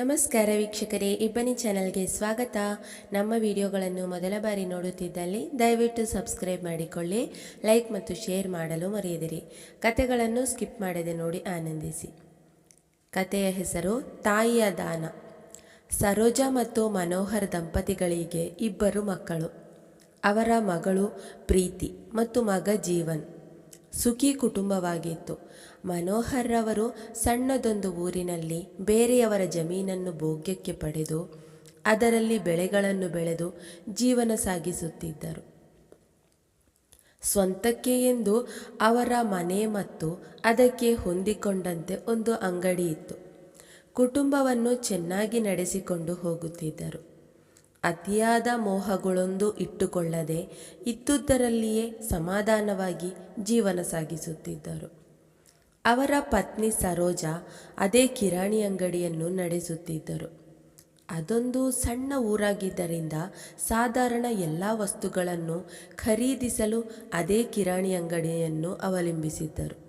ನಮಸ್ಕಾರ ವೀಕ್ಷಕರೇ, ಇಬ್ಬನಿ ಚಾನಲ್ಗೆ ಸ್ವಾಗತ. ನಮ್ಮ ವಿಡಿಯೋಗಳನ್ನು ಮೊದಲ ಬಾರಿ ನೋಡುತ್ತಿದ್ದಲ್ಲಿ ದಯವಿಟ್ಟು ಸಬ್ಸ್ಕ್ರೈಬ್ ಮಾಡಿಕೊಳ್ಳಿ, ಲೈಕ್ ಮತ್ತು ಶೇರ್ ಮಾಡಲು ಮರೆಯದಿರಿ. ಕತೆಗಳನ್ನು ಸ್ಕಿಪ್ ಮಾಡದೆ ನೋಡಿ ಆನಂದಿಸಿ. ಕತೆಯ ಹೆಸರು ತಾಯಿಯ ದಾನ. ಸರೋಜಾ ಮತ್ತು ಮನೋಹರ್ ದಂಪತಿಗಳಿಗೆ ಇಬ್ಬರು ಮಕ್ಕಳು. ಅವರ ಮಗಳು ಪ್ರೀತಿ ಮತ್ತು ಮಗ ಜೀವನ್. ಸುಖಿ ಕುಟುಂಬವಾಗಿತ್ತು. ಮನೋಹರ್ ರವರು ಸಣ್ಣದೊಂದು ಊರಿನಲ್ಲಿ ಬೇರೆಯವರ ಜಮೀನನ್ನು ಭೋಗ್ಯಕ್ಕೆ ಪಡೆದು, ಅದರಲ್ಲಿ ಬೆಳೆಗಳನ್ನು ಬೆಳೆದು ಜೀವನ ಸಾಗಿಸುತ್ತಿದ್ದರು. ಸ್ವಂತಕ್ಕೆ ಎಂದು ಅವರ ಮನೆ ಮತ್ತು ಅದಕ್ಕೆ ಹೊಂದಿಕೊಂಡಂತೆ ಒಂದು ಅಂಗಡಿ ಇತ್ತು. ಕುಟುಂಬವನ್ನು ಚೆನ್ನಾಗಿ ನಡೆಸಿಕೊಂಡು ಹೋಗುತ್ತಿದ್ದರು. ಅತಿಯಾದ ಮೋಹಗಳೊಂದು ಇಟ್ಟುಕೊಳ್ಳದೆ ಇದ್ದುದರಲ್ಲಿಯೇ ಸಮಾಧಾನವಾಗಿ ಜೀವನ ಸಾಗಿಸುತ್ತಿದ್ದರು. ಅವರ ಪತ್ನಿ ಸರೋಜಾ ಅದೇ ಕಿರಾಣಿ ಅಂಗಡಿಯನ್ನು ನಡೆಸುತ್ತಿದ್ದರು. ಅದೊಂದು ಸಣ್ಣ ಊರಾಗಿದ್ದರಿಂದ ಸಾಧಾರಣ ಎಲ್ಲ ವಸ್ತುಗಳನ್ನು ಖರೀದಿಸಲು ಅದೇ ಕಿರಾಣಿ ಅಂಗಡಿಯನ್ನು ಅವಲಂಬಿಸಿದ್ದರು.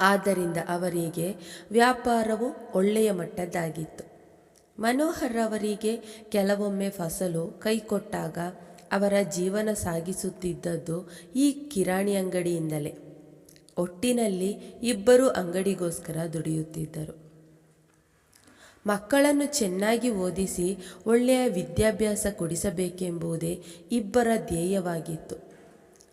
ಆದ್ದರಿಂದ ಅವರಿಗೆ ವ್ಯಾಪಾರವು ಒಳ್ಳೆಯ ಮಟ್ಟದ್ದಾಗಿತ್ತು. ಮನೋಹರ್ ಅವರಿಗೆ ಕೆಲವೊಮ್ಮೆ ಫಸಲು ಕೈಕೊಟ್ಟಾಗ ಅವರ ಜೀವನ ಸಾಗಿಸುತ್ತಿದ್ದದ್ದು ಈ ಕಿರಾಣಿ ಅಂಗಡಿಯಿಂದಲೇ. ಒಟ್ಟಿನಲ್ಲಿ ಇಬ್ಬರು ಅಂಗಡಿಗೋಸ್ಕರ ದುಡಿಯುತ್ತಿದ್ದರು. ಮಕ್ಕಳನ್ನು ಚೆನ್ನಾಗಿ ಓದಿಸಿ ಒಳ್ಳೆಯ ವಿದ್ಯಾಭ್ಯಾಸ ಕೊಡಿಸಬೇಕೆಂಬುದೇ ಇಬ್ಬರ ಧ್ಯೇಯವಾಗಿತ್ತು.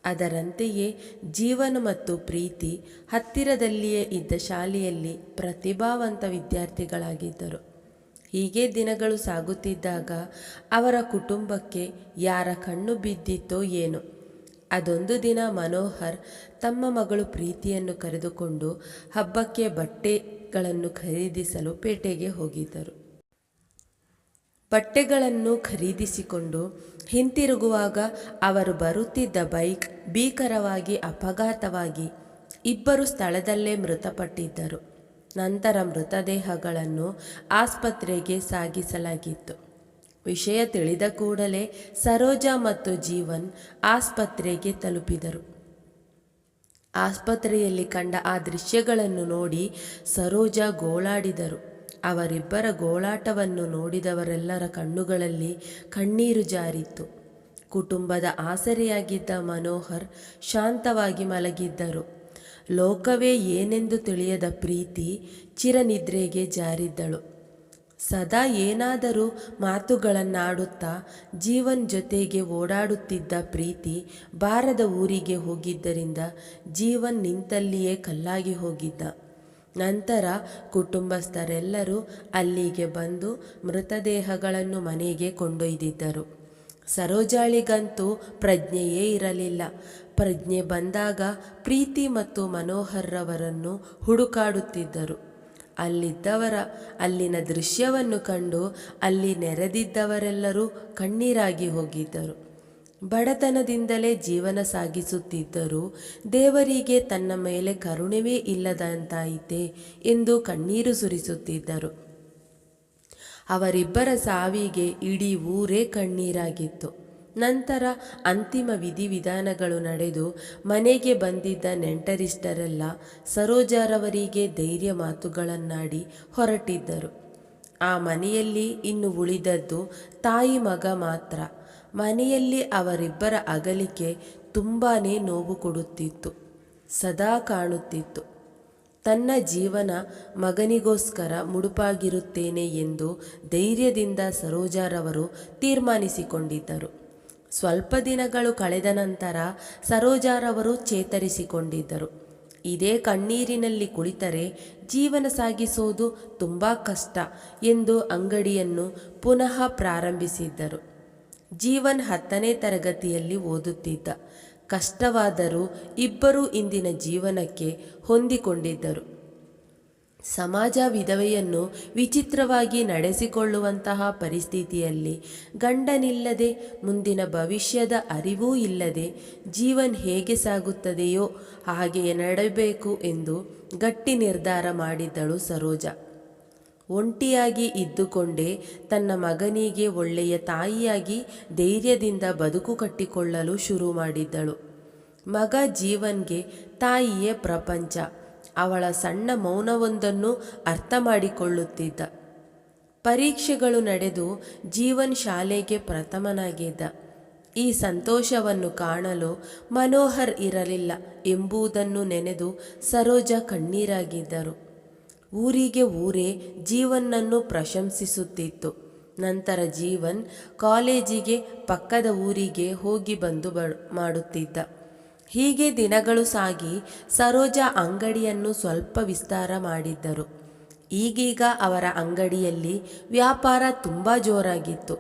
ಅದರಂತೆಯೇ ಜೀವನ ಮತ್ತು ಪ್ರೀತಿ ಹತ್ತಿರದಲ್ಲಿಯೇ ಇದ್ದ ಶಾಲೆಯಲ್ಲಿ ಪ್ರತಿಭಾವಂತ ವಿದ್ಯಾರ್ಥಿಗಳಾಗಿದ್ದರು. ಹೀಗೆ ದಿನಗಳು ಸಾಗುತ್ತಿದ್ದಾಗ ಅವರ ಕುಟುಂಬಕ್ಕೆ ಯಾರ ಕಣ್ಣು ಬಿದ್ದಿತ್ತೋ ಏನೋ. ಅದೊಂದು ದಿನ ಮನೋಹರ್ ತಮ್ಮ ಮಗಳು ಪ್ರೀತಿಯನ್ನು ಕರೆದುಕೊಂಡು ಹಬ್ಬಕ್ಕೆ ಬಟ್ಟೆಗಳನ್ನು ಖರೀದಿಸಲು ಪೇಟೆಗೆ ಹೋಗಿದ್ದರು. ಬಟ್ಟೆಗಳನ್ನು ಖರೀದಿಸಿಕೊಂಡು ಹಿಂತಿರುಗುವಾಗ ಅವರು ಬರುತ್ತಿದ್ದ ಬೈಕ್ ಭೀಕರವಾಗಿ ಅಪಘಾತವಾಗಿ ಇಬ್ಬರು ಸ್ಥಳದಲ್ಲೇ ಮೃತಪಟ್ಟಿದ್ದರು. ನಂತರ ಮೃತದೇಹಗಳನ್ನು ಆಸ್ಪತ್ರೆಗೆ ಸಾಗಿಸಲಾಗಿತ್ತು. ವಿಷಯ ತಿಳಿದ ಕೂಡಲೇ ಸರೋಜಾ ಮತ್ತು ಜೀವನ್ ಆಸ್ಪತ್ರೆಗೆ ತಲುಪಿದರು. ಆಸ್ಪತ್ರೆಯಲ್ಲಿ ಕಂಡ ಆ ದೃಶ್ಯಗಳನ್ನು ನೋಡಿ ಸರೋಜಾ ಗೋಳಾಡಿದರು. ಅವರಿಬ್ಬರ ಗೋಳಾಟವನ್ನು ನೋಡಿದವರೆಲ್ಲರ ಕಣ್ಣುಗಳಲ್ಲಿ ಕಣ್ಣೀರು ಜಾರಿತ್ತು. ಕುಟುಂಬದ ಆಸರೆಯಾಗಿದ್ದ ಮನೋಹರ್ ಶಾಂತವಾಗಿ ಮಲಗಿದ್ದರು. ಲೋಕವೇ ಏನೆಂದು ತಿಳಿಯದ ಪ್ರೀತಿ ಚಿರನಿದ್ರೆಗೆ ಜಾರಿದ್ದಳು. ಸದಾ ಏನಾದರೂ ಮಾತುಗಳನ್ನಾಡುತ್ತಾ ಜೀವನ್ ಜೊತೆಗೆ ಓಡಾಡುತ್ತಿದ್ದ ಪ್ರೀತಿ ಬಾರದ ಊರಿಗೆ ಹೋಗಿದ್ದರಿಂದ ಜೀವನ್ ನಿಂತಲ್ಲಿಯೇ ಕಲ್ಲಾಗಿ ಹೋಗಿದ್ದ. ನಂತರ ಕುಟುಂಬಸ್ಥರೆಲ್ಲರೂ ಅಲ್ಲಿಗೆ ಬಂದು ಮೃತದೇಹಗಳನ್ನು ಮನೆಗೆ ಕೊಂಡೊಯ್ದಿದ್ದರು. ಸರೋಜಾಳಿಗಂತೂ ಪ್ರಜ್ಞೆಯೇ ಇರಲಿಲ್ಲ. ಪ್ರಜ್ಞೆ ಬಂದಾಗ ಪ್ರೀತಿ ಮತ್ತು ಮನೋಹರ್ರವರನ್ನು ಹುಡುಕಾಡುತ್ತಿದ್ದರು. ಅಲ್ಲಿದ್ದವರ, ಅಲ್ಲಿನ ದೃಶ್ಯವನ್ನು ಕಂಡು ಅಲ್ಲಿ ನೆರೆದಿದ್ದವರೆಲ್ಲರೂ ಕಣ್ಣೀರಾಗಿ ಹೋಗಿದ್ದರು. ಬಡತನದಿಂದಲೇ ಜೀವನ ಸಾಗಿಸುತ್ತಿದ್ದರೂ ದೇವರಿಗೆ ತನ್ನ ಮೇಲೆ ಕರುಣವೇ ಇಲ್ಲದಂತಾಯಿತೆ ಎಂದು ಕಣ್ಣೀರು ಸುರಿಸುತ್ತಿದ್ದರು. ಅವರಿಬ್ಬರ ಸಾವಿಗೆ ಇಡೀ ಊರೇ ಕಣ್ಣೀರಾಗಿತ್ತು. ನಂತರ ಅಂತಿಮ ವಿಧಿವಿಧಾನಗಳು ನಡೆದು ಮನೆಗೆ ಬಂದಿದ್ದ ನೆಂಟರಿಷ್ಟರೆಲ್ಲ ಸರೋಜಾರವರಿಗೆ ಧೈರ್ಯ ಮಾತುಗಳನ್ನಾಡಿ ಹೊರಟಿದ್ದರು. ಆ ಮನೆಯಲ್ಲಿ ಇನ್ನು ಉಳಿದದ್ದು ತಾಯಿ ಮಗ ಮಾತ್ರ. ಮನೆಯಲ್ಲಿ ಅವರಿಬ್ಬರ ಅಗಲಿಕೆ ತುಂಬಾ ನೋವು ಕೊಡುತ್ತಿತ್ತು. ಸದಾ ಕಾಣುತ್ತಿತ್ತು. ತನ್ನ ಜೀವನ ಮಗನಿಗೋಸ್ಕರ ಮುಡುಪಾಗಿರುತ್ತೇನೆ ಎಂದು ಧೈರ್ಯದಿಂದ ಸರೋಜಾರವರು ತೀರ್ಮಾನಿಸಿಕೊಂಡಿದ್ದರು. ಸ್ವಲ್ಪ ದಿನಗಳು ಕಳೆದ ನಂತರ ಸರೋಜಾರವರು ಚೇತರಿಸಿಕೊಂಡಿದ್ದರು. ಇದೇ ಕಣ್ಣೀರಿನಲ್ಲಿ ಕುಳಿತರೆ ಜೀವನ ಸಾಗಿಸೋದು ತುಂಬ ಕಷ್ಟ ಎಂದು ಅಂಗಡಿಯನ್ನು ಪುನಃ ಪ್ರಾರಂಭಿಸಿದ್ದರು. ಜೀವನ್ ಹತ್ತನೇ ತರಗತಿಯಲ್ಲಿ ಓದುತ್ತಿದ್ದ. ಕಷ್ಟವಾದರೂ ಇಬ್ಬರೂ ಇಂದಿನ ಜೀವನಕ್ಕೆ ಹೊಂದಿಕೊಂಡಿದ್ದರು. ಸಮಾಜ ವಿಧವೆಯನ್ನು ವಿಚಿತ್ರವಾಗಿ ನಡೆಸಿಕೊಳ್ಳುವಂತಹ ಪರಿಸ್ಥಿತಿಯಲ್ಲಿ ಗಂಡನಿಲ್ಲದೆ ಮುಂದಿನ ಭವಿಷ್ಯದ ಅರಿವೂ ಇಲ್ಲದೆ ಜೀವನ್ ಹೇಗೆ ಸಾಗುತ್ತದೆಯೋ ಹಾಗೆಯೇ ನಡೆಯಬೇಕು ಎಂದು ಗಟ್ಟಿ ನಿರ್ಧಾರ ಮಾಡಿದ್ದಳು ಸರೋಜ. ಒಂಟಿಯಾಗಿ ಇದ್ದುಕೊಂಡೇ ತನ್ನ ಮಗನಿಗೆ ಒಳ್ಳೆಯ ತಾಯಿಯಾಗಿ ಧೈರ್ಯದಿಂದ ಬದುಕು ಕಟ್ಟಿಕೊಳ್ಳಲು ಶುರು ಮಾಡಿದ್ದಳು. ಮಗ ಜೀವನ್ಗೆ ತಾಯಿಯೇ ಪ್ರಪಂಚ. ಅವಳ ಸಣ್ಣ ಮೌನವೊಂದನ್ನು ಅರ್ಥ ಮಾಡಿಕೊಳ್ಳುತ್ತಿದ್ದ ಪರೀಕ್ಷೆಗಳು ನಡೆದು ಜೀವನ್ ಶಾಲೆಗೆ ಪ್ರಥಮನಾಗಿದ್ದ. ಈ ಸಂತೋಷವನ್ನು ಕಾಣಲು ಮನೋಹರ್ ಇರಲಿಲ್ಲ ಎಂಬುದನ್ನು ನೆನೆದು ಸರೋಜ ಕಣ್ಣೀರಾಗಿದ್ದರು. ಊರಿಗೆ ಊರೇ ಜೀವನ್ನನ್ನು ಪ್ರಶಂಸಿಸುತ್ತಿತ್ತು. ನಂತರ ಜೀವನ್ ಕಾಲೇಜಿಗೆ ಪಕ್ಕದ ಊರಿಗೆ ಹೋಗಿ ಬಂದು ಮಾಡುತ್ತಿದ್ದ. ಹೀಗೆ ದಿನಗಳು ಸಾಗಿ ಸರೋಜ ಅಂಗಡಿಯನ್ನು ಸ್ವಲ್ಪ ವಿಸ್ತಾರ ಮಾಡಿದ್ದರು. ಈಗೀಗ ಅವರ ಅಂಗಡಿಯಲ್ಲಿ ವ್ಯಾಪಾರ ತುಂಬ ಜೋರಾಗಿತ್ತು.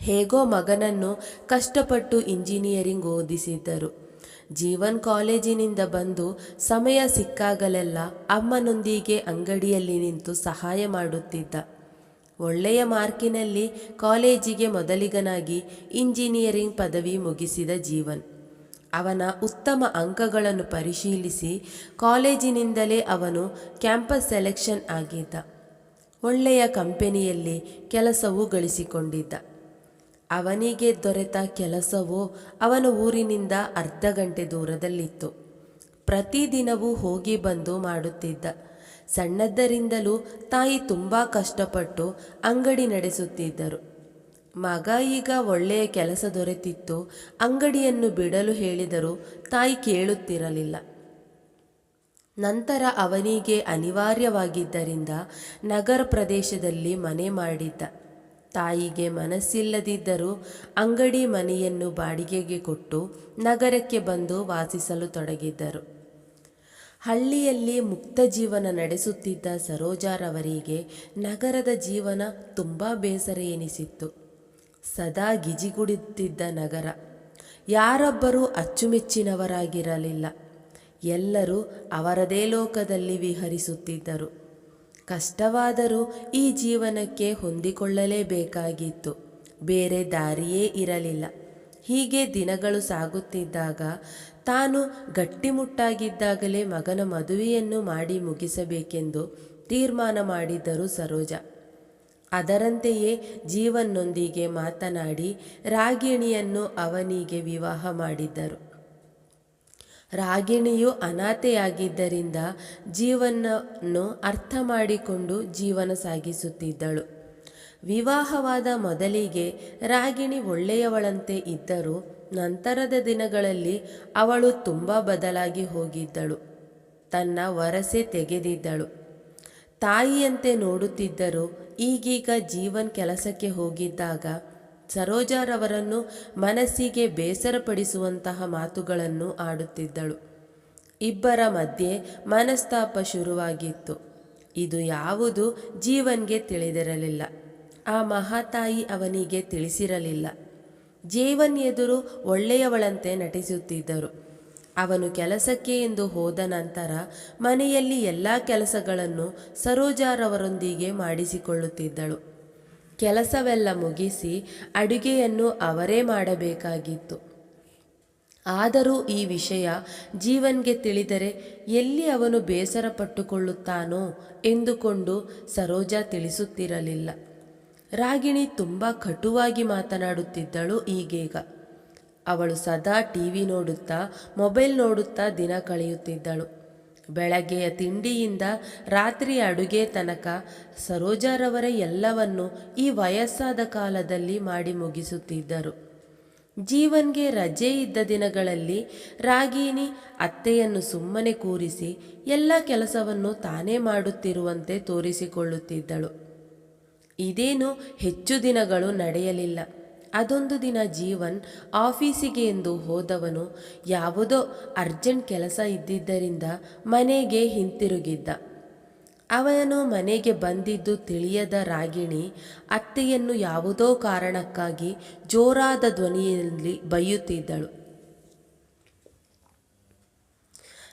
ಹೇಗೋ ಮಗನನ್ನು ಕಷ್ಟಪಟ್ಟು ಇಂಜಿನಿಯರಿಂಗ್ ಓದಿಸಿದ್ದರು. ಜೀವನ್ ಕಾಲೇಜಿನಿಂದ ಬಂದು ಸಮಯ ಸಿಕ್ಕಾಗಲೆಲ್ಲ ಅಮ್ಮನೊಂದಿಗೆ ಅಂಗಡಿಯಲ್ಲಿ ನಿಂತು ಸಹಾಯ ಮಾಡುತ್ತಿದ್ದ. ಒಳ್ಳೆಯ ಮಾರ್ಕಿನಲ್ಲಿ ಕಾಲೇಜಿಗೆ ಮೊದಲಿಗನಾಗಿ ಇಂಜಿನಿಯರಿಂಗ್ ಪದವಿ ಮುಗಿಸಿದ ಜೀವನ್. ಅವನ ಉತ್ತಮ ಅಂಕಗಳನ್ನು ಪರಿಶೀಲಿಸಿ ಕಾಲೇಜಿನಿಂದಲೇ ಅವನು ಕ್ಯಾಂಪಸ್ ಸೆಲೆಕ್ಷನ್ ಆಗಿದ್ದ. ಒಳ್ಳೆಯ ಕಂಪನಿಯಲ್ಲಿ ಕೆಲಸವೂ ಗಳಿಸಿಕೊಂಡಿದ್ದ. ಅವನಿಗೆ ದೊರೆತ ಕೆಲಸವು ಅವನ ಊರಿನಿಂದ ಅರ್ಧ ಗಂಟೆ ದೂರದಲ್ಲಿತ್ತು. ಪ್ರತಿದಿನವೂ ಹೋಗಿ ಬಂದು ಮಾಡುತ್ತಿದ್ದ. ಸಣ್ಣದ್ದರಿಂದಲೂ ತಾಯಿ ತುಂಬ ಕಷ್ಟಪಟ್ಟು ಅಂಗಡಿ ನಡೆಸುತ್ತಿದ್ದರು. ಮಗ ಈಗ ಒಳ್ಳೆಯ ಕೆಲಸ ದೊರೆತಿತ್ತು, ಅಂಗಡಿಯನ್ನು ಬಿಡಲು ಹೇಳಿದರೂ ತಾಯಿ ಕೇಳುತ್ತಿರಲಿಲ್ಲ. ನಂತರ ಅವನಿಗೆ ಅನಿವಾರ್ಯವಾಗಿದ್ದರಿಂದ ನಗರ ಪ್ರದೇಶದಲ್ಲಿ ಮನೆ ಮಾಡಿದ್ದ. ತಾಯಿಗೆ ಮನಸ್ಸಿಲ್ಲದಿದ್ದರೂ ಅಂಗಡಿ ಮನೆಯನ್ನು ಬಾಡಿಗೆಗೆ ಕೊಟ್ಟು ನಗರಕ್ಕೆ ಬಂದು ವಾಸಿಸಲು ತೊಡಗಿದ್ದರು. ಹಳ್ಳಿಯಲ್ಲಿ ಮುಕ್ತ ಜೀವನ ನಡೆಸುತ್ತಿದ್ದ ಸರೋಜಾರವರಿಗೆ ನಗರದ ಜೀವನ ತುಂಬ ಬೇಸರ ಎನಿಸಿತ್ತು. ಸದಾ ಗಿಜಿಗುಡುತ್ತಿದ್ದ ನಗರ. ಯಾರೊಬ್ಬರೂ ಅಚ್ಚುಮೆಚ್ಚಿನವರಾಗಿರಲಿಲ್ಲ. ಎಲ್ಲರೂ ಅವರದೇ ಲೋಕದಲ್ಲಿ ವಿಹರಿಸುತ್ತಿದ್ದರು. ಕಷ್ಟವಾದರೂ ಈ ಜೀವನಕ್ಕೆ ಹೊಂದಿಕೊಳ್ಳಲೇಬೇಕಾಗಿತ್ತು. ಬೇರೆ ದಾರಿಯೇ ಇರಲಿಲ್ಲ. ಹೀಗೆ ದಿನಗಳು ಸಾಗುತ್ತಿದ್ದಾಗ ತಾನು ಗಟ್ಟಿಮುಟ್ಟಾಗಿದ್ದಾಗಲೇ ಮಗನ ಮದುವೆಯನ್ನು ಮಾಡಿ ಮುಗಿಸಬೇಕೆಂದು ತೀರ್ಮಾನ ಮಾಡಿದ್ದರು ಸರೋಜ. ಅದರಂತೆಯೇ ಜೀವನ್ನೊಂದಿಗೆ ಮಾತನಾಡಿ ರಾಗಿಣಿಯನ್ನು ಅವನಿಗೆ ವಿವಾಹ ಮಾಡಿದ್ದರು ರಾಗಿಣಿಯು ಅನಾಥೆಯಾಗಿದ್ದರಿಂದ ಜೀವನನ್ನು ಅರ್ಥ ಮಾಡಿಕೊಂಡು ಜೀವನ ಸಾಗಿಸುತ್ತಿದ್ದಳು. ವಿವಾಹವಾದ ಮೊದಲಿಗೆ ರಾಗಿಣಿ ಒಳ್ಳೆಯವಳಂತೆ ಇದ್ದರೂ ನಂತರದ ದಿನಗಳಲ್ಲಿ ಅವಳು ತುಂಬ ಬದಲಾಗಿ ಹೋಗಿದ್ದಳು. ತನ್ನ ವರಸೆ ತೆಗೆದಿದ್ದಳು. ತಾಯಿಯಂತೆ ನೋಡುತ್ತಿದ್ದರೂ ಈಗೀಗ ಜೀವನ್ ಕೆಲಸಕ್ಕೆ ಹೋಗಿದ್ದಾಗ ಸರೋಜಾರವರನ್ನು ಮನಸ್ಸಿಗೆ ಬೇಸರಪಡಿಸುವಂತಹ ಮಾತುಗಳನ್ನು ಆಡುತ್ತಿದ್ದಳು. ಇಬ್ಬರ ಮಧ್ಯೆ ಮನಸ್ತಾಪ ಶುರುವಾಗಿತ್ತು. ಇದು ಯಾವುದು ಜೀವನ್ಗೆ ತಿಳಿದಿರಲಿಲ್ಲ. ಆ ಮಹಾತಾಯಿ ಅವನಿಗೆ ತಿಳಿಸಿರಲಿಲ್ಲ. ಜೀವನ್ ಎದುರು ಒಳ್ಳೆಯವಳಂತೆ ನಟಿಸುತ್ತಿದ್ದರು. ಅವನು ಕೆಲಸಕ್ಕೆ ಎಂದು ಹೋದ ನಂತರ ಮನೆಯಲ್ಲಿ ಎಲ್ಲ ಕೆಲಸಗಳನ್ನು ಸರೋಜಾರವರೊಂದಿಗೆ ಮಾಡಿಸಿಕೊಳ್ಳುತ್ತಿದ್ದಳು. ಕೆಲಸವೆಲ್ಲ ಮುಗಿಸಿ ಅಡುಗೆಯನ್ನು ಅವರೇ ಮಾಡಬೇಕಾಗಿತ್ತು. ಆದರೂ ಈ ವಿಷಯ ಜೀವನ್ಗೆ ತಿಳಿದರೆ ಎಲ್ಲಿ ಅವನು ಬೇಸರ ಪಟ್ಟುಕೊಳ್ಳುತ್ತಾನೋ ಎಂದುಕೊಂಡು ಸರೋಜ ತಿಳಿಸುತ್ತಿರಲಿಲ್ಲ. ರಾಗಿಣಿ ತುಂಬ ಕಟುವಾಗಿ ಮಾತನಾಡುತ್ತಿದ್ದಳು ಈಗೀಗ. ಅವಳು ಸದಾ ಟಿ ವಿ ನೋಡುತ್ತಾ, ಮೊಬೈಲ್ ನೋಡುತ್ತಾ ದಿನ ಕಳೆಯುತ್ತಿದ್ದಳು. ಬೆಳಗ್ಗೆಯ ತಿಂಡಿಯಿಂದ ರಾತ್ರಿ ಅಡುಗೆ ತನಕ ಸರೋಜಾರವರ ಎಲ್ಲವನ್ನು ಈ ವಯಸ್ಸಾದ ಕಾಲದಲ್ಲಿ ಮಾಡಿ ಮುಗಿಸುತ್ತಿದ್ದರು. ಜೀವನ್ಗೆ ರಜೆ ಇದ್ದ ದಿನಗಳಲ್ಲಿ ರಾಗಿಣಿ ಅತ್ತೆಯನ್ನು ಸುಮ್ಮನೆ ಕೂರಿಸಿ ಎಲ್ಲ ಕೆಲಸವನ್ನು ತಾನೇ ಮಾಡುತ್ತಿರುವಂತೆ ತೋರಿಸಿಕೊಳ್ಳುತ್ತಿದ್ದಳು. ಇದೇನು ಹೆಚ್ಚು ದಿನಗಳು ನಡೆಯಲಿಲ್ಲ. ಅದೊಂದು ದಿನ ಜೀವನ್ ಆಫೀಸಿಗೆ ಎಂದು ಹೋದವನು, ಯಾವುದೋ ಅರ್ಜೆಂಟ್ ಕೆಲಸ ಇದ್ದಿದ್ದರಿಂದ ಮನೆಗೆ ಹಿಂತಿರುಗಿದ್ದ. ಅವನು ಮನೆಗೆ ಬಂದಿದ್ದು ತಿಳಿಯದ ರಾಗಿಣಿ, ಅತ್ತೆಯನ್ನು ಯಾವುದೋ ಕಾರಣಕ್ಕಾಗಿ ಜೋರಾದ ಧ್ವನಿಯಲ್ಲಿ ಬೈಯುತ್ತಿದ್ದಳು.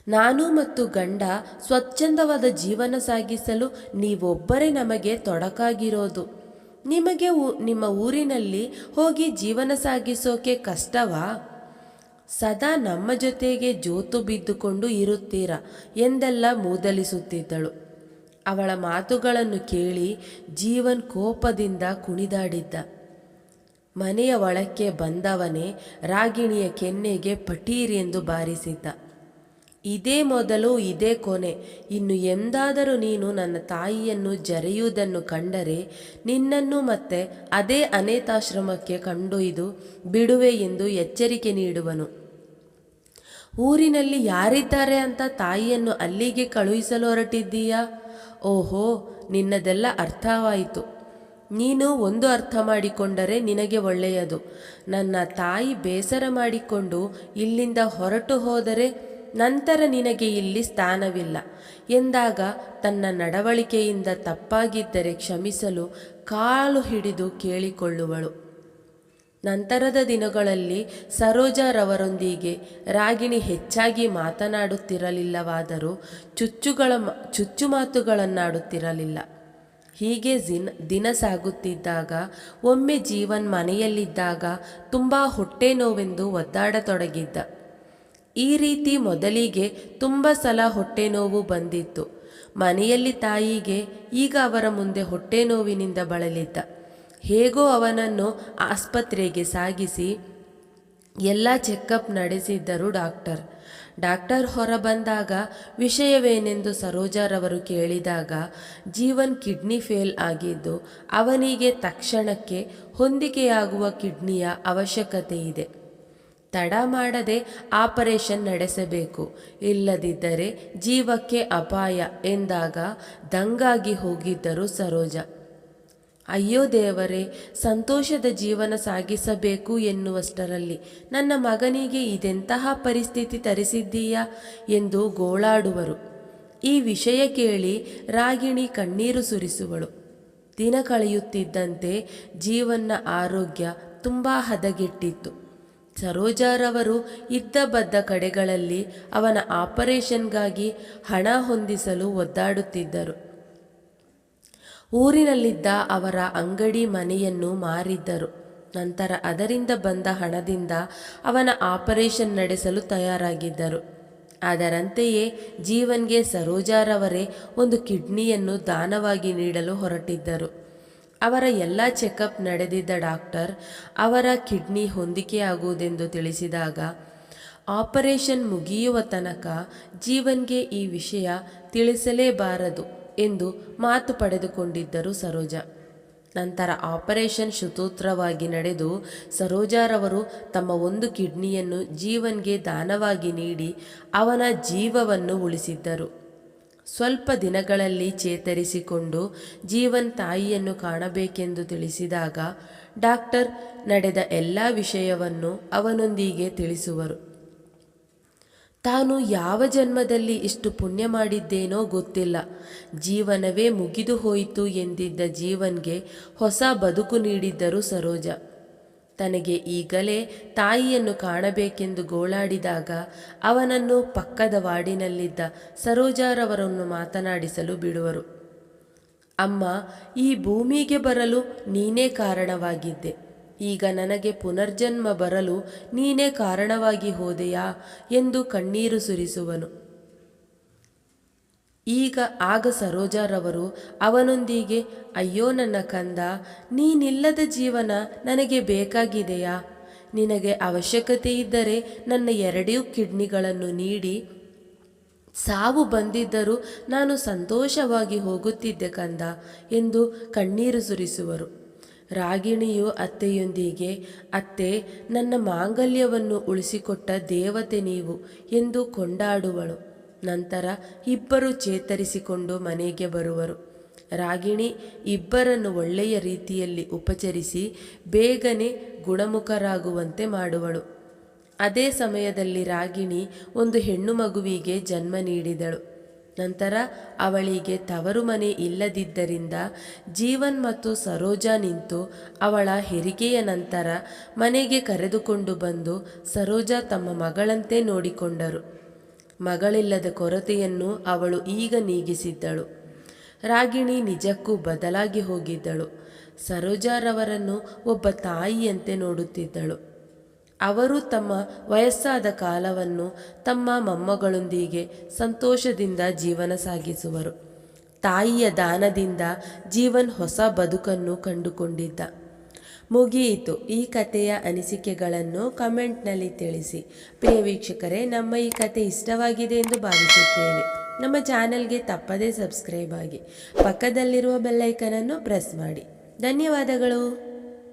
ನಾನು ಮತ್ತು ಗಂಡ ಸ್ವಚ್ಛಂದವಾದ ಜೀವನ ಸಾಗಿಸಲು ನೀವೊಬ್ಬರೇ ನಮಗೆ ತೊಡಕಾಗಿರೋದು. ನಿಮಗೆ ನಿಮ್ಮ ಊರಿನಲ್ಲಿ ಹೋಗಿ ಜೀವನ ಸಾಗಿಸೋಕೆ ಕಷ್ಟವಾ? ಸದಾ ನಮ್ಮ ಜೊತೆಗೆ ಜೋತು ಬಿದ್ದುಕೊಂಡು ಇರುತ್ತೀರಾ ಎಂದೆಲ್ಲ ಮೂದಲಿಸುತ್ತಿದ್ದಳು. ಅವಳ ಮಾತುಗಳನ್ನು ಕೇಳಿ ಜೀವನ್ ಕೋಪದಿಂದ ಕುಣಿದಾಡಿದ್ದ. ಮನೆಯ ಒಳಕ್ಕೆ ಬಂದವನೇ ರಾಗಿಣಿಯ ಕೆನ್ನೆಗೆ ಪಟೀರ್ ಎಂದು ಬಾರಿಸಿದ್ದ. ಇದೇ ಮೊದಲು, ಇದೇ ಕೊನೆ. ಇನ್ನು ಎಂದಾದರೂ ನೀನು ನನ್ನ ತಾಯಿಯನ್ನು ಜರೆಯುವುದನ್ನು ಕಂಡರೆ, ನಿನ್ನನ್ನು ಮತ್ತೆ ಅದೇ ಅನೇತಾಶ್ರಮಕ್ಕೆ ಕಂಡೊಯ್ದು ಬಿಡುವೆ ಎಂದು ಎಚ್ಚರಿಕೆ ನೀಡುವನು. ಊರಿನಲ್ಲಿ ಯಾರಿದ್ದಾರೆ ಅಂತ ತಾಯಿಯನ್ನು ಅಲ್ಲಿಗೆ ಕಳುಹಿಸಲು ಹೊರಟಿದ್ದೀಯಾ ಓಹೋ, ನಿನ್ನದೆಲ್ಲ ಅರ್ಥವಾಯಿತು. ನೀನು ಒಂದು ಅರ್ಥ ಮಾಡಿಕೊಂಡರೆ ನಿನಗೆ ಒಳ್ಳೆಯದು. ನನ್ನ ತಾಯಿ ಬೇಸರ ಮಾಡಿಕೊಂಡು ಇಲ್ಲಿಂದ ಹೊರಟು ಹೋದರೆ ನಂತರ ನಿನಗೆ ಇಲ್ಲಿ ಸ್ಥಾನವಿಲ್ಲ. ಎಂದಾಗ ತನ್ನ ನಡವಳಿಕೆಯಿಂದ ತಪ್ಪಾಗಿದ್ದರೆ ಕ್ಷಮಿಸಲು ಕಾಲು ಹಿಡಿದು ಕೇಳಿಕೊಳ್ಳುವಳು. ನಂತರದ ದಿನಗಳಲ್ಲಿ ಸರೋಜರವರೊಂದಿಗೆ ರಾಗಿಣಿ ಹೆಚ್ಚಾಗಿ ಮಾತನಾಡುತ್ತಿರಲಿಲ್ಲವಾದರೂ ಚುಚ್ಚುಗಳ ಚುಚ್ಚು ಮಾತುಗಳನ್ನಾಡುತ್ತಿರಲಿಲ್ಲ. ಹೀಗೆ ಜಿನ್, ದಿನ ಸಾಗುತ್ತಿದ್ದಾಗ, ಒಮ್ಮೆ ಜೀವನ್ ಮನೆಯಲ್ಲಿದ್ದಾಗ ತುಂಬ ಹೊಟ್ಟೆ ನೋವೆಂದು ಒದ್ದಾಡತೊಡಗಿದ್ದ. ಈ ರೀತಿ ಮೊದಲಿಗೆ ತುಂಬ ಸಲ ಹೊಟ್ಟೆ ನೋವು ಬಂದಿತ್ತು. ಮನೆಯಲ್ಲಿ ತಾಯಿಗೆ ಈಗ ಅವರ ಮುಂದೆ ಹೊಟ್ಟೆ ನೋವಿನಿಂದ ಬಳಲಿದ್ದ. ಹೇಗೋ ಅವನನ್ನು ಆಸ್ಪತ್ರೆಗೆ ಸಾಗಿಸಿ ಎಲ್ಲ ಚೆಕಪ್ ನಡೆಸಿದ್ದರು ಡಾಕ್ಟರ್. ಡಾಕ್ಟರ್ ಹೊರ ಬಂದಾಗ ವಿಷಯವೇನೆಂದು ಸರೋಜಾರವರು ಕೇಳಿದಾಗ ಜೀವನ್ ಕಿಡ್ನಿ ಫೇಲ್ ಆಗಿದ್ದು ಅವನಿಗೆ ತಕ್ಷಣಕ್ಕೆ ಹೊಂದಿಕೆಯಾಗುವ ಕಿಡ್ನಿಯ ಅವಶ್ಯಕತೆ ಇದೆ ತಡ ಮಾಡದೆ ಆಪರೇಷನ್ ನಡೆಸಬೇಕು. ಇಲ್ಲದಿದ್ದರೆ ಜೀವಕ್ಕೆ ಅಪಾಯ ಎಂದಾಗ ದಂಗಾಗಿ ಹೋಗಿದ್ದರು ಸರೋಜ. ಅಯ್ಯೋ ದೇವರೇ, ಸಂತೋಷದ ಜೀವನ ಸಾಗಿಸಬೇಕು ಎನ್ನುವಷ್ಟರಲ್ಲಿ ನನ್ನ ಮಗನಿಗೆ ಇದೆಂತಹ ಪರಿಸ್ಥಿತಿ ತರಿಸಿದ್ದೀಯಾ ಎಂದು ಗೋಳಾಡುವರು. ಈ ವಿಷಯ ಕೇಳಿ ರಾಗಿಣಿ ಕಣ್ಣೀರು ಸುರಿಸುವಳು. ದಿನ ಕಳೆಯುತ್ತಿದ್ದಂತೆ ಜೀವನ ಆರೋಗ್ಯ ತುಂಬ ಹದಗೆಟ್ಟಿತ್ತು. ಸರೋಜಾರವರು ಇದ್ದ ಬದ್ದ ಕಡೆಗಳಲ್ಲಿ ಅವನ ಆಪರೇಷನ್ಗಾಗಿ ಹಣ ಹೊಂದಿಸಲು ಒದ್ದಾಡುತ್ತಿದ್ದರು. ಊರಿನಲ್ಲಿದ್ದ ಅವರ ಅಂಗಡಿ ಮನೆಯನ್ನು ಮಾರಿದ್ದರು. ನಂತರ ಅದರಿಂದ ಬಂದ ಹಣದಿಂದ ಅವನ ಆಪರೇಷನ್ ನಡೆಸಲು ತಯಾರಾಗಿದ್ದರು. ಅದರಂತೆಯೇ ಜೀವನ್ಗೆ ಸರೋಜಾರವರೇ ಒಂದು ಕಿಡ್ನಿಯನ್ನು ದಾನವಾಗಿ ನೀಡಲು ಹೊರಟಿದ್ದರು. ಅವರ ಎಲ್ಲ ಚೆಕಪ್ ನಡೆದಿದ್ದ ಡಾಕ್ಟರ್ ಅವರ ಕಿಡ್ನಿ ಹೊಂದಿಕೆಯಾಗುವುದೆಂದು ತಿಳಿಸಿದಾಗ, ಆಪರೇಷನ್ ಮುಗಿಯುವ ತನಕ ಜೀವನ್ಗೆ ಈ ವಿಷಯ ತಿಳಿಸಲೇಬಾರದು ಎಂದು ಮಾತು ಪಡೆದುಕೊಂಡಿದ್ದರು ಸರೋಜ. ನಂತರ ಆಪರೇಷನ್ ಶುತೂತ್ರವಾಗಿ ನಡೆದು ಸರೋಜಾರವರು ತಮ್ಮ ಒಂದು ಕಿಡ್ನಿಯನ್ನು ಜೀವನ್ಗೆ ದಾನವಾಗಿ ನೀಡಿ ಅವನ ಜೀವವನ್ನು ಉಳಿಸಿದ್ದರು. ಸ್ವಲ್ಪ ದಿನಗಳಲ್ಲಿ ಚೇತರಿಸಿಕೊಂಡು ಜೀವನ್ ತಾಯಿಯನ್ನು ಕಾಣಬೇಕೆಂದು ತಿಳಿಸಿದಾಗ ಡಾಕ್ಟರ್ ನಡೆದ ಎಲ್ಲ ವಿಷಯವನ್ನು ಅವನೊಂದಿಗೆ ತಿಳಿಸುವರು. ತಾನು ಯಾವ ಜನ್ಮದಲ್ಲಿ ಇಷ್ಟು ಪುಣ್ಯ ಮಾಡಿದ್ದೇನೋ ಗೊತ್ತಿಲ್ಲ. ಜೀವನವೇ ಮುಗಿದು ಹೋಯಿತು ಎಂದಿದ್ದ ಜೀವನ್ಗೆ ಹೊಸ ಬದುಕು ನೀಡಿದ್ದರು ಸರೋಜ. ತನಗೆ ಈಗಲೇ ತಾಯಿಯನ್ನು ಕಾಣಬೇಕೆಂದು ಗೋಳಾಡಿದಾಗ ಅವನನ್ನು ಪಕ್ಕದ ವಾರ್ಡಿನಲ್ಲಿದ್ದ ಸರೋಜಾರವರನ್ನು ಮಾತನಾಡಿಸಲು ಬಿಡುವರು. ಅಮ್ಮ, ಈ ಭೂಮಿಗೆ ಬರಲು ನೀನೇ ಕಾರಣವಾಗಿದ್ದೆ. ಈಗ ನನಗೆ ಪುನರ್ಜನ್ಮ ಬರಲು ನೀನೇ ಕಾರಣವಾಗಿ ಹೋದೆಯಾ ಎಂದು ಕಣ್ಣೀರು ಸುರಿಸುವನು. ಈಗ ಆಗ ಸರೋಜಾರವರು ಅವನೊಂದಿಗೆ, ಅಯ್ಯೋ ನನ್ನ ಕಂದ, ನೀನಿಲ್ಲದ ಜೀವನ ನನಗೆ ಬೇಕಾಗಿದೆಯಾ? ನಿನಗೆ ಅವಶ್ಯಕತೆ ಇದ್ದರೆ ನನ್ನ ಎರಡೂ ಕಿಡ್ನಿಗಳನ್ನು ನೀಡಿ. ಸಾವು ಬಂದಿದ್ದರೂ ನಾನು ಸಂತೋಷವಾಗಿ ಹೋಗುತ್ತಿದ್ದೆ ಕಂದ, ಎಂದು ಕಣ್ಣೀರು ಸುರಿಸುವರು. ರಾಗಿಣಿಯು ಅತ್ತೆಯೊಂದಿಗೆ, ಅತ್ತೆ, ನನ್ನ ಮಾಂಗಲ್ಯವನ್ನು ಉಳಿಸಿಕೊಟ್ಟ ದೇವತೆ ನೀವು, ಎಂದು ಕೊಂಡಾಡುವಳು. ನಂತರ ಇಬ್ಬರು ಚೇತರಿಸಿಕೊಂಡು ಮನೆಗೆ ಬರುವರು. ರಾಗಿಣಿ ಇಬ್ಬರನ್ನು ಒಳ್ಳೆಯ ರೀತಿಯಲ್ಲಿ ಉಪಚರಿಸಿ ಬೇಗನೆ ಗುಣಮುಖರಾಗುವಂತೆ ಮಾಡುವಳು. ಅದೇ ಸಮಯದಲ್ಲಿ ರಾಗಿಣಿ ಒಂದು ಹೆಣ್ಣು ಮಗುವಿಗೆ ಜನ್ಮ ನೀಡಿದಳು. ನಂತರ ಅವಳಿಗೆ ತವರು ಮನೆ ಇಲ್ಲದಿದ್ದರಿಂದ ಜೀವನ್ ಮತ್ತು ಸರೋಜಾ ನಿಂತು ಅವಳ ಹೆರಿಗೆಯ ನಂತರ ಮನೆಗೆ ಕರೆದುಕೊಂಡು ಬಂದು ಸರೋಜಾ ತಮ್ಮ ಮಗಳಂತೆ ನೋಡಿಕೊಂಡರು. ಮಗಳಿಲ್ಲದ ಕೊರತೆಯನ್ನು ಅವಳು ಈಗ ನೀಗಿಸಿದ್ದಳು. ರಾಗಿಣಿ ನಿಜಕ್ಕೂ ಬದಲಾಗಿ ಹೋಗಿದ್ದಳು. ಸರೋಜಾರವರನ್ನು ಒಬ್ಬ ತಾಯಿಯಂತೆ ನೋಡುತ್ತಿದ್ದಳು. ಅವರು ತಮ್ಮ ವಯಸ್ಸಾದ ಕಾಲವನ್ನು ತಮ್ಮ ಮೊಮ್ಮಗಳೊಂದಿಗೆ ಸಂತೋಷದಿಂದ ಜೀವನ ಸಾಗಿಸುವರು. ತಾಯಿಯ ದಾನದಿಂದ ಜೀವನ್ ಹೊಸ ಬದುಕನ್ನು ಕಂಡುಕೊಂಡಿದ್ದ. ಮುಗಿಯಿತು. ಈ ಕಥೆಯ ಅನಿಸಿಕೆಗಳನ್ನು ಕಮೆಂಟ್ನಲ್ಲಿ ತಿಳಿಸಿ. ಪ್ರಿಯ ವೀಕ್ಷಕರೇ, ನಮ್ಮ ಈ ಕತೆ ಇಷ್ಟವಾಗಿದೆ ಎಂದು ಭಾವಿಸುತ್ತೇನೆ. ನಮ್ಮ ಚಾನೆಲ್ಗೆ ತಪ್ಪದೇ ಸಬ್ಸ್ಕ್ರೈಬ್ ಆಗಿ. ಪಕ್ಕದಲ್ಲಿರುವ ಬೆಲ್ಲೈಕನನ್ನು ಪ್ರೆಸ್ ಮಾಡಿ. ಧನ್ಯವಾದಗಳು.